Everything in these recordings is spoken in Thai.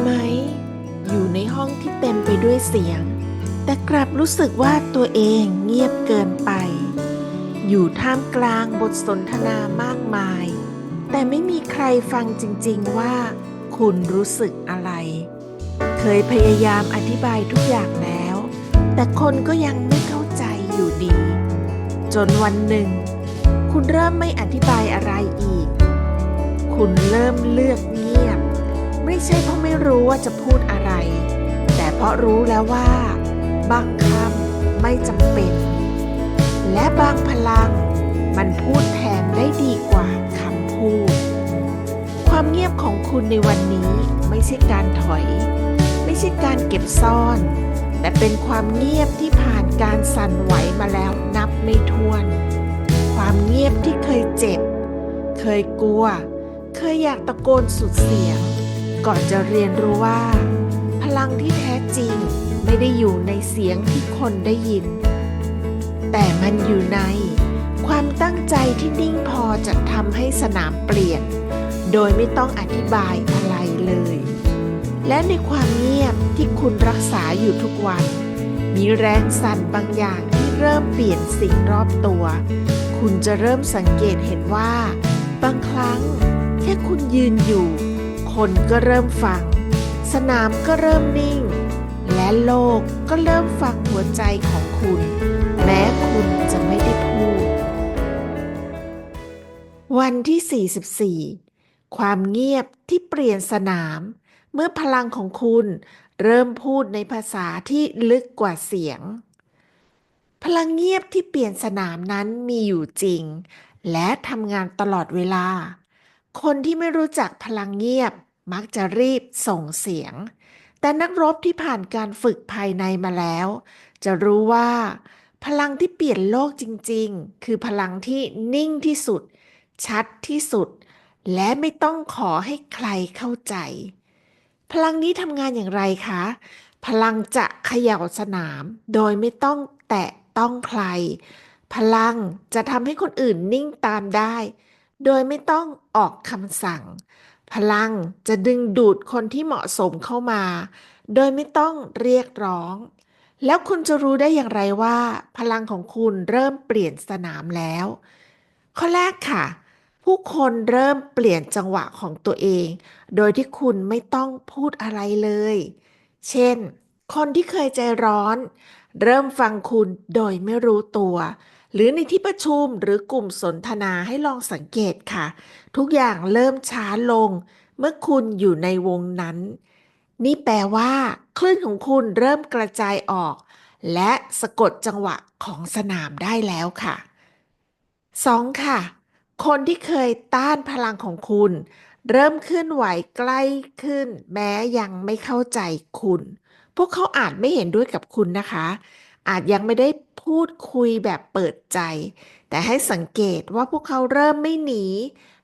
ไหม อยู่ในห้องที่เต็มไปด้วยเสียง แต่กลับรู้สึกว่าตัวเองเงียบเกินไป อยู่ท่ามกลางบทสนทนามากมาย แต่ไม่มีใครฟังจริงๆว่า คุณรู้สึกอะไร เคยพยายามอธิบายทุกอย่างแล้ว แต่คนก็ยังไม่เข้าใจอยู่ดี จนวันหนึ่ง คุณเริ่มไม่อธิบายอะไรอีก คุณเริ่มเลือกเรู้ว่าจะพูดอะไร แต่เพราะรู้แล้วว่า บางคำไม่จำเป็น และบางพลัง มันพูดแทนได้ดีกว่าคำพูด ความเงียบของคุณในวันนี้ไม่ใช่การถอย ไม่ใช่การเก็บซ่อน แต่เป็นความเงียบที่ผ่านการสั่นไหวมาแล้วนับไม่ถ้วน ความเงียบที่เคยเจ็บ เคยกลัว เคยอยากตะโกนสุดเสียง ก่อนจะเรียนรู้ว่า พลังที่แท้จริงไม่ได้อยู่ในเสียงที่คนได้ยิน แต่มันอยู่ในความตั้งใจที่นิ่งพอจะทำให้สนามเปลี่ยน โดยไม่ต้องอธิบายอะไรเลย และในความเงียบที่คุณรักษาอยู่ทุกวัน มีแรงสั่นบางอย่างที่เริ่มเปลี่ยนสิ่งรอบตัว คุณจะเริ่มสังเกตเห็นว่า บางครั้งแค่คุณยืนอยู่ คนก็เริ่มฟัง สนามก็เริ่มนิ่ง และโลกก็เริ่มฟังหัวใจของคุณ แม้คุณจะไม่ได้พูด วันที่ 44 ความเงียบที่เปลี่ยนสนาม เมื่อพลังของคุณเริ่มพูดในภาษาที่ลึกกว่าเสียง พลังเงียบที่เปลี่ยนสนามนั้นมีอยู่จริง และทำงานตลอดเวลา คนที่ไม่รู้จักพลังเงียบ มักจะรีบส่งเสียง แต่นักรบที่ผ่านการฝึกภายในมาแล้ว จะรู้ว่า พลังที่เปลี่ยนโลกจริงๆ คือพลังที่นิ่งที่สุด ชัดที่สุด และไม่ต้องขอให้ใครเข้าใจ พลังนี้ทำงานอย่างไรคะ พลังจะเขย่าสนาม โดยไม่ต้องแตะต้องใคร พลังจะทำให้คนอื่นนิ่งตามได้ โดยไม่ต้องออกคำสั่ง พลังจะดึงดูดคนที่เหมาะสมเข้ามา โดยไม่ต้องเรียกร้อง แล้วคุณจะรู้ได้อย่างไรว่า พลังของคุณเริ่มเปลี่ยนสนามแล้ว ข้อแรกค่ะ ผู้คนเริ่มเปลี่ยนจังหวะของตัวเอง โดยที่คุณไม่ต้องพูดอะไรเลย เช่น คนที่เคยใจร้อน เริ่มฟังคุณโดยไม่รู้ตัว หรือในที่ประชุมหรือกลุ่มสนทนาให้ลองสังเกตค่ะ ทุกอย่างเริ่มช้าลง เมื่อคุณอยู่ในวงนั้น นี่แปลว่า คลื่นของคุณเริ่มกระจายออก และสะกดจังหวะของสนามได้แล้วค่ะ 2. ค่ะ คนที่เคยต้านพลังของคุณ เริ่มเคลื่อนไหวใกล้ขึ้น แม้ยังไม่เข้าใจคุณ พวกเขาอาจไม่เห็นด้วยกับคุณนะคะ อาจยังไม่ได้พูดคุยแบบเปิดใจ แต่ให้สังเกตว่าพวกเขาเริ่มไม่หนี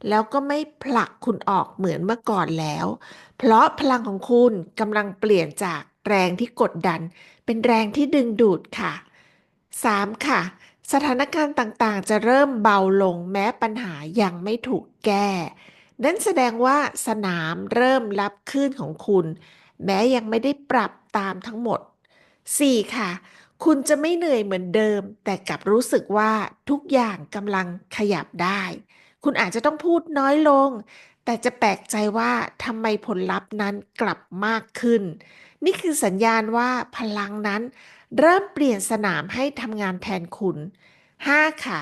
แล้วก็ไม่ผลักคุณออกเหมือนเมื่อก่อนแล้ว เพราะพลังของคุณกำลังเปลี่ยนจากแรงที่กดดัน เป็นแรงที่ดึงดูดค่ะ 3. ค่ะ สถานการณ์ต่างๆ จะเริ่มเบาลงแม้ปัญหายังไม่ถูกแก้ นั่นแสดงว่าสนามเริ่มรับคลื่นของคุณ แม้ยังไม่ได้ปรับตามทั้งหมด 4. ค่ะ คุณจะไม่เหนื่อยเหมือนเดิม แต่กลับรู้สึกว่าทุกอย่างกำลังขยับได้ คุณอาจจะต้องพูดน้อยลง แต่จะแปลกใจว่าทำไมผลลัพธ์นั้นกลับมากขึ้น นี่คือสัญญาณว่าพลังนั้น เริ่มเปลี่ยนสนามให้ทำงานแทนคุณ 5. ค่ะ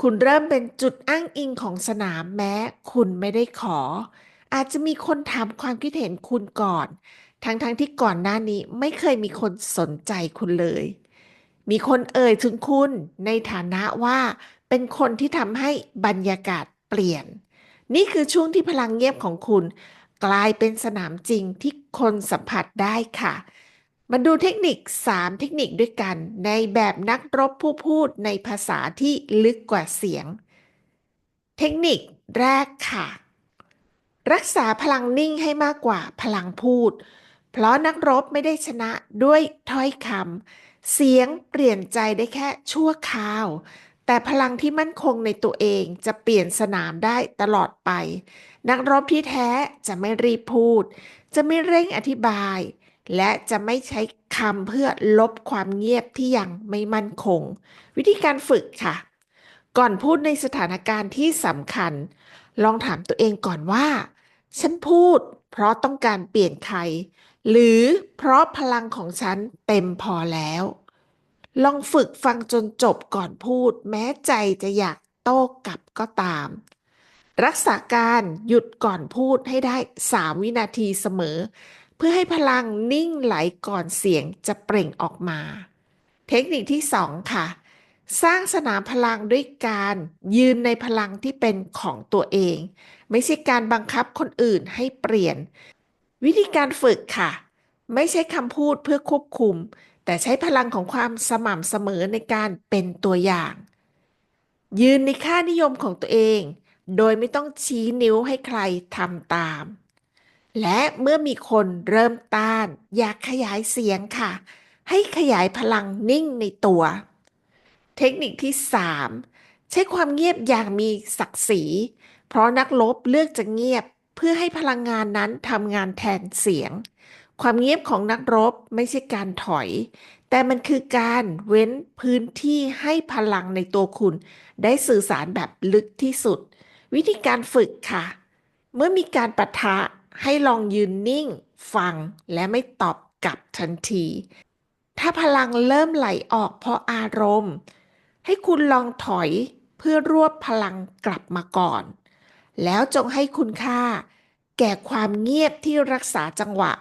คุณเริ่มเป็นจุดอ้างอิงของสนามแม้ คุณไม่ได้ขอ อาจจะมีคนถามความคิดเห็นคุณก่อน ทั้งๆทที่ก่อนหน้านี้ไม่เคยมีคนสนใจคุณเลย มีคนเอ่ยถึงคุณในฐานะว่าเป็นคนที่ทำให้บรรยากาศเปลี่ยน นี่คือช่วงที่พลังเงียบของคุณ กลายเป็นสนามจริงที่คนสัมผัสได้ค่ะ มาดูเทคนิค 3 เทคนิคด้วยกัน ในแบบนักรบผู้พูดในภาษาที่ลึกกว่าเสียง เทคนิคแรกค่ะ รักษาพลังนิ่งให้มากกว่าพลังพูด เพราะนักรบไม่ได้ชนะด้วยถ้อยคำเสียงเปลี่ยนใจได้แค่ชั่วคราว แต่พลังที่มั่นคงในตัวเองจะเปลี่ยนสนามได้ตลอดไป นักรบที่แท้จะไม่รีบพูด จะไม่เร่งอธิบาย และจะไม่ใช้คำเพื่อลบความเงียบที่ยังไม่มั่นคง วิธีการฝึกค่ะ ก่อนพูดในสถานการณ์ที่สำคัญ ลองถามตัวเองก่อนว่า ฉันพูด เพราะต้องการเปลี่ยนใคร หรือเพราะพลังของฉันเต็มพอแล้ว ลองฝึกฟังจนจบก่อนพูด แม้ใจจะอยากโต้กลับก็ตาม รักษาการหยุดก่อนพูดให้ได้ 3 วินาทีเสมอ เพื่อให้พลังนิ่งไหลก่อนเสียงจะเปล่งออกมา เทคนิคที่ 2 ค่ะ สร้างสนามพลังด้วยการยืนในพลังที่เป็นของตัวเอง ไม่ใช่การบังคับคนอื่นให้เปลี่ยน วิธีการฝึกค่ะ ไม่ใช่คำพูดเพื่อควบคุม แต่ใช้พลังของความสม่ำเสมอในการเป็นตัวอย่าง ยืนในค่านิยมของตัวเอง โดยไม่ต้องชี้นิ้วให้ใครทำตาม และเมื่อมีคนเริ่มต้าน อยากขยายเสียงค่ะ ให้ขยายพลังนิ่งในตัว เทคนิคที่ 3 ใช้ความเงียบอย่างมีศักดิ์ศรี เพราะนักลบเลือกจะเงียบเพื่อให้พลังงานนั้นทำงานแทนเสียง ความเงียบของนักรบไม่ใช่การถอย แต่มันคือการเว้นพื้นที่ให้พลังในตัวคุณ ได้สื่อสารแบบลึกที่สุด วิธีการฝึกค่ะ เมื่อมีการปะทะให้ลองยืนนิ่ง ฟังและไม่ตอบกลับทันที ถ้าพลังเริ่มไหลออกเพราะอารมณ์ ให้คุณลองถอยเพื่อรวบพลังกลับมาก่อน แล้วจงให้คุณค่า แก่ความเงียบที่รักษาจังหวะ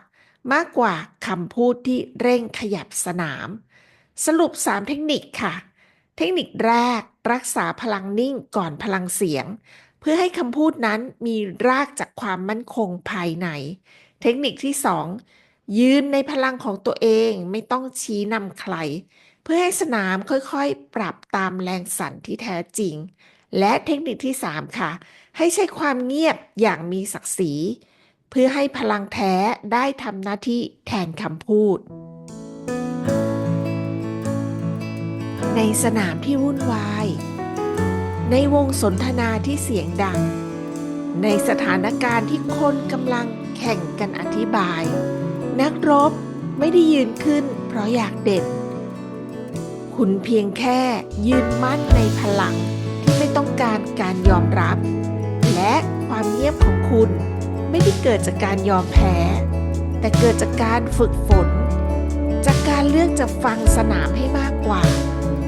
มากกว่าคำพูดที่เร่งขยับสนาม สรุป 3 เทคนิคค่ะ เทคนิคแรกรักษาพลังนิ่งก่อนพลังเสียง เพื่อให้คำพูดนั้นมีรากจากความมั่นคงภายใน เทคนิคที่ 2 ยืนในพลังของตัวเองไม่ต้องชี้นำใคร พื่อให้สนามค่อยๆ ปรับตามแรงสั่นที่แท้จริง และเทคนิคที่ 3 ค่ะ ให้ใช้ความเงียบอย่างมีศักดิ์ศรี เพื่อให้พลังแท้ได้ทำหน้าที่แทนคำพูด ในสนามที่วุ่นวาย ในวงสนทนาที่เสียงดัง ในสถานการณ์ที่คนกำลังแข่งกันอธิบาย นักรบไม่ได้ยืนขึ้นเพราะอยากเด่น คุณเพียงแค่ยืนมั่นในพลังที่ไม่ต้องการการยอมรับ และความเงียบของคุณไม่ได้เกิดจากการยอมแพ้ แต่เกิดจากการฝึกฝน จากการเลือกจะฟังสนามให้มากกว่า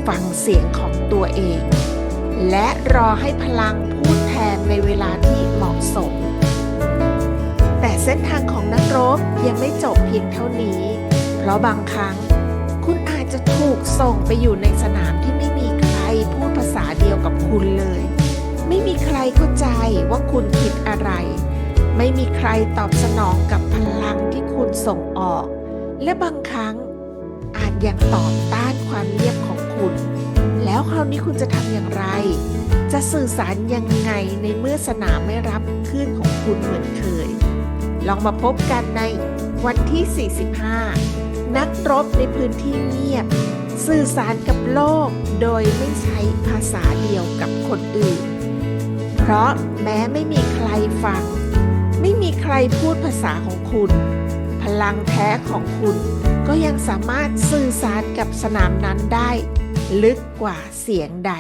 ฟังเสียงของตัวเอง และรอให้พลังพูดแทนในเวลาที่เหมาะสม แต่เส้นทางของนักรบยังไม่จบเพียงเท่านี้ เพราะบางครั้ง ส่งไปอยู่ในสนามที่ไม่มีใครพูดภาษาเดียวกับคุณเลย ไม่มีใครเข้าใจว่าคุณคิดอะไร ไม่มีใครตอบสนองกับพลังที่คุณส่งออก และบางครั้งอาจยังตอบต้านความเงียบของคุณ แล้วคราวนี้คุณจะทำอย่างไร จะสื่อสารยังไงในเมื่อสนามไม่รับคลื่นของคุณเหมือนเคย ลองมาพบกันในวันที่ 45 นักรบในพื้นที่เงียบ สื่อสารกับโลกโดยไม่ใช้ภาษาเดียวกับคนอื่น เพราะแม้ไม่มีใครฟัง ไม่มีใครพูดภาษาของคุณ พลังแท้ของคุณก็ยังสามารถสื่อสารกับสนามนั้นได้ ลึกกว่าเสียงใด